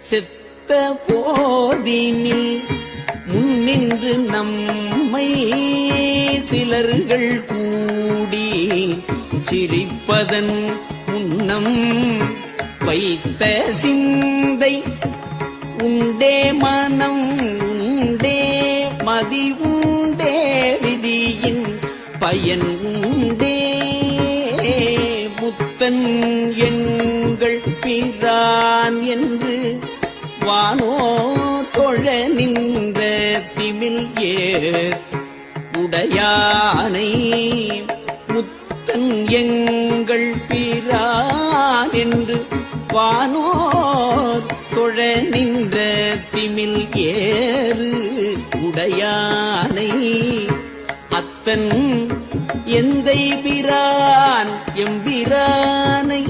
செத்த போதினில் முன்னின்று நம்மை சிலர்கள் கூடி சிரிப்பதன் முன்னம் வைத்த சிந்தை. உண்டே மனம் உண்டே மதி உண்டே விதியின் பயன் உண்டே புத்தன் எங்கள் பிதான் என்று வானோ தொழ நின்ற திமில் ஏடையானை முத்தன் எங்கள் பிரான் என்று வானோ தொழ நின்ற திமில் ஏறு உடையானை அத்தன் எந்தை பிரான் எம்பிரானை